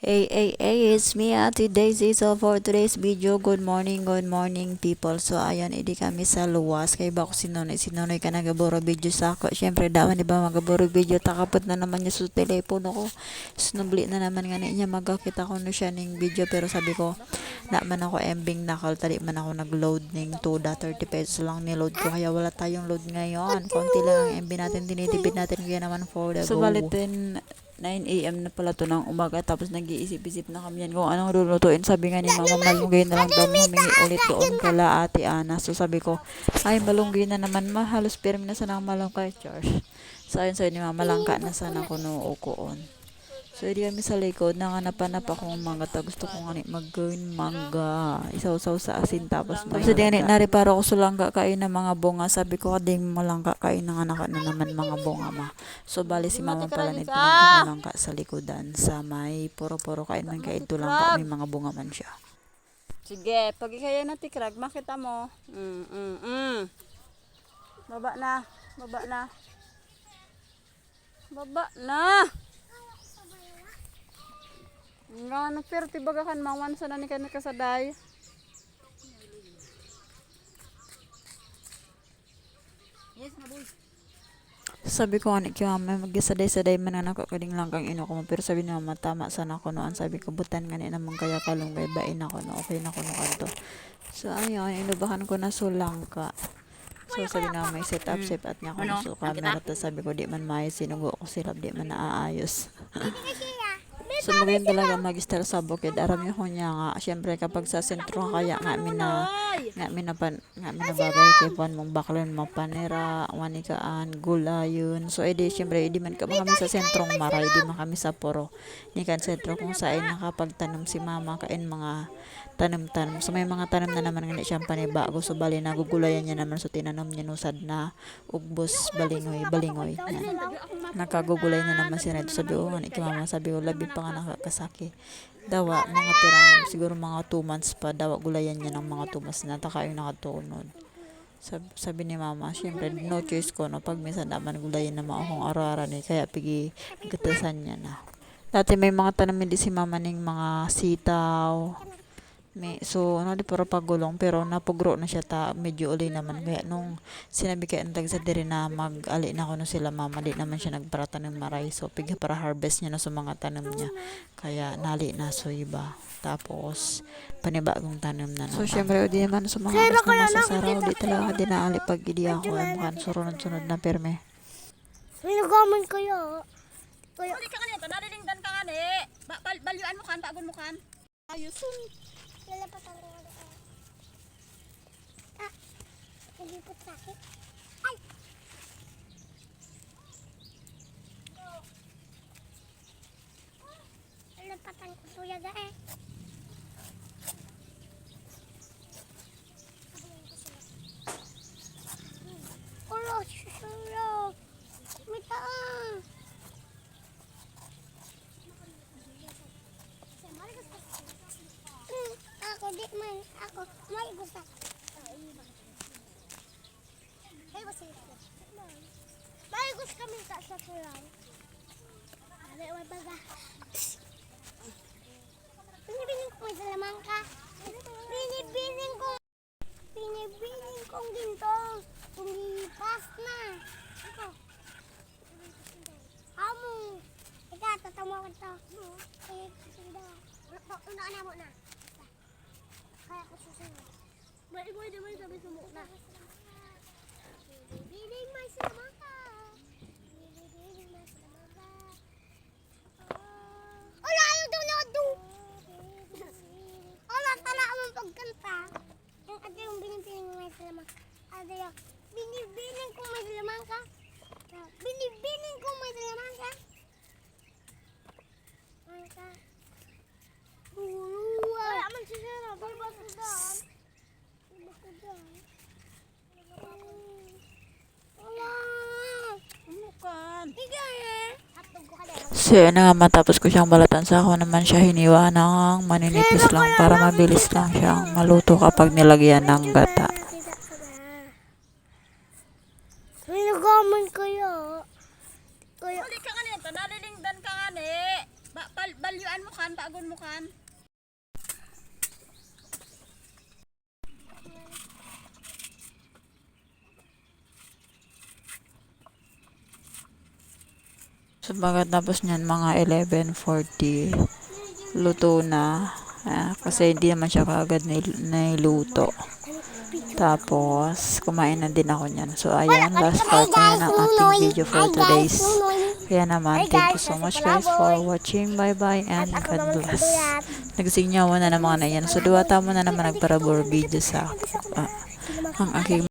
Hey, hey, hey, it's me, Ate Daisy. So, for today's video, good morning, good morning, people. So, ayan, hindi kami sa luwas. Kaya ba ako sinunoy, sinunoy ka nagaburo video sa ako. Siyempre, dawan, di ba, magaburo video. Takapot na naman niya sa telepono ko. Snubli na naman nga niya. Magkakita ko na siya ng video. Pero sabi ko, na man ako embing nakal. Tali man ako nag-load ng 2 da 30 pesos lang niload ko. Kaya wala tayong load ngayon. Konti lang ang MB natin. Tinitipid natin. Kaya naman for the So, go. balitin 9 a.m. na pala to ng umaga tapos nag-iisip-isip na kami yan kung anong lulutuin. Sabi nga ni Mama, malunggay na lang daw humingi ulit doon kala Ate Ana. So sabi ko, ay malunggay na naman ma, halos pirmi na sana ang malunggay, Charles. So ayun, so ni Mama, langka na sana ko nuukoon. So hindi kami sa likod, nanganap-hanap akong mangga. Ta gusto ko nga ni mag-gawin mangga. Isaw-saw sa asin tapos Tapos di halata. nga nariparo ko sulangga kain ng mga bunga. Sabi ko kading malangka kain ng anak na naman mga bunga ma. So bali si mama pala nito ng malangka sa likodan sa may puro-puro kain man kay ito lang ka may mga bunga man siya. Sige, pag ikaya na tikrag, makita mo. Mm, mm, mm. Baba na, baba na. Baba na. Nga, nagpero tibagakan, mangwan sa nani ka kasaday. Sabi ko ani kay mama magisaday-saday man na ako kading lang kang ino ko mo. pero sabi ni mama tama sana ko noon sabi ko butan nga naman kaya kalunggay bain ako no okay na ko no kanto. So ayun inubahan ko na sulangka. So sabi na may set up set at niya ko Ano? so camera to sabi ko di man maayos sinugo ko sila di man naaayos. So magayon talaga mag-star sa bukid. Aram ko niya nga syempre kapag sa sentro ka kaya nga mi na nga mi na pan nga mi na bagay kay pan mong baklon mapanera wanikaan gulayon. So edi syempre edi man ka kami sa sentrong maray di man kami sa poro ni kan sentro kung saan nakapagtanom si mama kain mga tanom-tanom so may mga tanom na naman nga siyang panibago. So bali nagugulayan niya naman. So tinanom niya nusad na ugbos balingoy balingoy. Yan. Nakagugulay na naman si Red. Sabi ko nga ni mama sabi ko labi pa nga nakakasaki dawa mga pirang siguro mga 2 months pa dawa gulayan niya ng mga 2 months na taka yung nakatunod sabi, sabi ni mama syempre no choice ko no? Pag minsan naman gulayan na akong araw-araw ni kaya pigi gatasan niya na. Dati may mga tanim din si mama ning mga sitaw may, so, ano, di pero pagulong, pero napugro na siya ta, medyo uli naman. Kaya nung sinabi kay Antag sa diri na mag-ali na ko no sila mama, di naman siya nagparata ng maray. So, piga para harvest niya na sa mga tanim niya. Kaya, nali na so iba. Tapos, panibagong tanim na naman. So, syempre, di naman sa mga alas na masasaraw, di talaga dinaali pag idi ako. Mukhan, surunod-sunod na perme. Sinugaman kayo. Kayo. Huli ka kanito, narilingdan ka nga ni. Ba bal balyuan mo kan, bagon mo kan. Ayusun. Lalapatan ko nga doon. Ah, nalipot sa akin. Di man. Ako, may gusto. May gusto. May gusto kami sa sa pulang. Ano yung baga? Binibining ko may salamang ka. Binibining ko. Binibining kong gintong. Tumipas na. Ako. Amo. Ika, tatawa ko to. Eh, susunod. Unaan na mo na. Kaya ko susunod. Mo, di mo sabi sumo na. Bibiling may salamang ka. Bibiling may salamang ka. Wala, ayaw daw na do. Wala, tala mong pagkanta. Yung ate yung binibiling may salamang ka. Ate yung binibiling ko may salamang ka. Binibiling ko may salamang ka. Mangka. Wala man siya na ko daan. Baba ko daan. Wala. Ano kan? Ikaw eh. Hatog ko ka dahil. So, yun na nga, matapos ko siyang balatan sa ako naman siya hiniwa ng maninipis lang para mabilis lang siyang maluto kapag nilagyan ng gata. Sinugaman kayo. Kayo. Huli ka kanito, narilingdan ka nga ni. Ba bal balyuan mo kan. paagon mo kan. So pagkatapos niyan mga 11.40 luto na Ah, kasi hindi naman siya kaagad nil- niluto. Tapos kumain na din ako niyan. So ayan, last part na ang ating video for today's. Kaya naman, thank you so much guys for watching. Bye bye and God bless. Nagsinyawa na naman na yan. So duwata mo na naman nagparabor video sa ah, ang aking